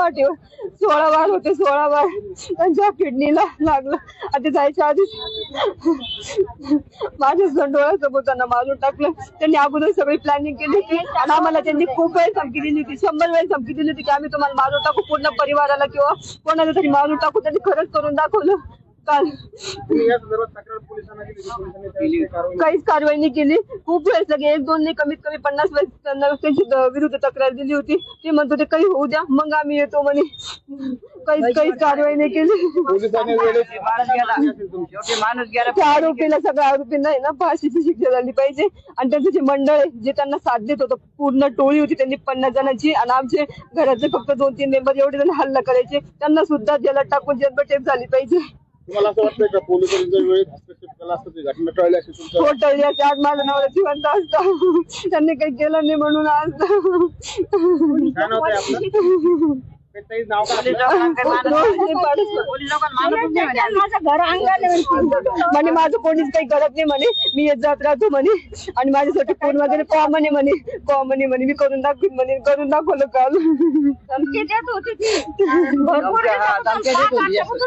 पाठीवर सोळा वार होते सोळा वार त्यांच्या किडनीला लागलं आता जायच्या आधीच माझ्या डोळ्यासमोर त्यांना मारून टाकलं. त्यांनी अगोदर सगळी प्लॅनिंग केली होती. आणि आम्हाला त्यांनी खूप वेळ धमकी दिली होती शंभर वेळ धमकी दिली होती की आम्ही तुम्हाला मारून टाकू पूर्ण परिवाराला किंवा कोणाला तरी मारून टाकू त्यांनी खरंच करून दाखवलं. काल काहीच कारवाई नाही केली. खूप वेळेस लगे एक दोन नाही कमीत कमी पन्नास वेळेस त्यांना त्यांची विरुद्ध तक्रार दिली होती. ते म्हणत होते काही होऊ द्या मग आम्ही येतो म्हणे. काहीच काहीच कारवाई नाही केली. त्या आरोपीला सगळ्या आरोपींना आहे ना फाशीची शिक्षा झाली पाहिजे. आणि त्यांचं जे मंडळ आहे जे त्यांना साथ देत होतं पूर्ण टोळी होती त्यांनी पन्नास जणांची. आणि आमचे घराचे फक्त दोन तीन मेंबर एवढे जण हल्ला करायचे. त्यांना सुद्धा जेलात टाकून जन्मठेप झाली पाहिजे. तुम्हाला असं वाटतंय का पोलिसांनी जर वेळेत हस्तक्षेप केला असता ती घटना टळली असती तुमच्या? होटल याच्या आज माझं नवरा जिवंत असतं. त्यांनी काही केलं नाही म्हणून आज. काय नाव ते आपलं? माझं घर अंगाने म्हणे माझं कोणीच काही करत नाही म्हणे. मी येत जात राहतो म्हणे. आणि माझ्यासाठी फोन वगैरे कॉमन आहे म्हणे. कॉमन आहे म्हणे. मी करून दाखवीन म्हणे. करून दाखवलं काल. धमकी देत होती ती. भरपूर हा,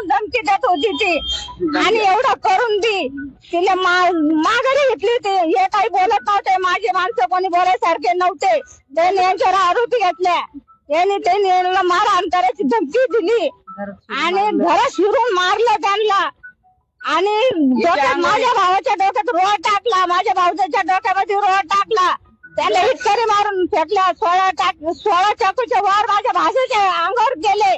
धमकी देत होती ती. आणि एवढं करून बी तिला मा- माघारी घेतली ते हे काही बोलत नव्हते. माझे माणसं कोणी बोलायसारखे नव्हते. त्यांनी यांच्यावर आरोपी घेतल्या यांनी त्यांनी यांना मारहाण करायची धमकी दिली. आणि घरात शिरून मारलं त्यांना. आणि डोक्यात माझ्या भावाच्या डोक्यात रोड टाकला. माझ्या भाऊच्या डोक्यामध्ये रोड टाकला. त्याला इतकरी मारून फेकल्या सोळा टाक सोळा चाकूच्या वर माझ्या भाषेच्या अंगावर गेले.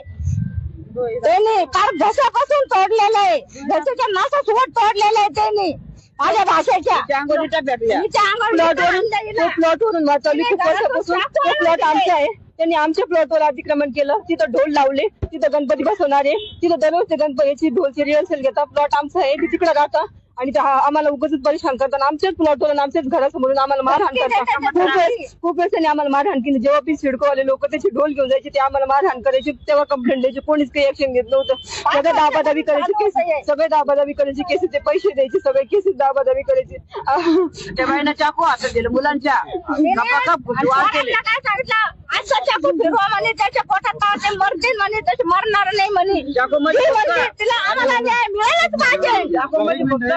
त्यांनी फार घशापासून तोडलेलं आहे. घशाच्या नासा सुवट तोडलेलं आहे त्यांनी. माझ्या भाषेच्या. त्या अंगोलीच्या भेटल्या हिच्या अंगावर प्लॉट आणलं वरून हिला. प्लॉट वरून वाचवली खूप वर्षापासून तो प्लॉट आमचा आहे. त्यांनी आमच्या प्लॉटवर अतिक्रमण केलं. तिथं ढोल लावले. तिथं गणपती बसवणारे. तिथं दररोज ते गणपतीची ढोलची रिहर्सल घेतात. प्लॉट आमचा आहे. मी तिकडे राहता. आणि ते हा- आम्हाला उगाच परेशान करतात. आमच्याच प्लॉटवर आमच्याच घरासमोरून आम्हाला मारहाण करतात. खूप वेळेस खूप वेळेस त्यांनी आम्हाला मारहाण केली. जेव्हा पी सिडकोवाले लोक त्याचे ढोल घेऊन जायचे ते आम्हाला मारहाण करायचे. तेव्हा कंप्लेंट द्यायची. कोणीच काही ऍक्शन घेत नव्हतं. सगळे दाबादाबी करायचे. केस सगळे दाबादाबी करायचे. केसेसचे पैसे द्यायचे. सगळे केसेस दाबादाबी करायचे. त्या बाईनं चाकू हातात दिलं. मुलांच्या सांगितलं? असं चाकू फिरवा म्हणे त्याच्या पोटात का ते मरतील म्हणे तसे मरणार नाही म्हणे. चाकू मध्ये ती म्हणते, तिला आम्हाला न्याय मिळालाच पाहिजे. चाकू मध्ये फक्त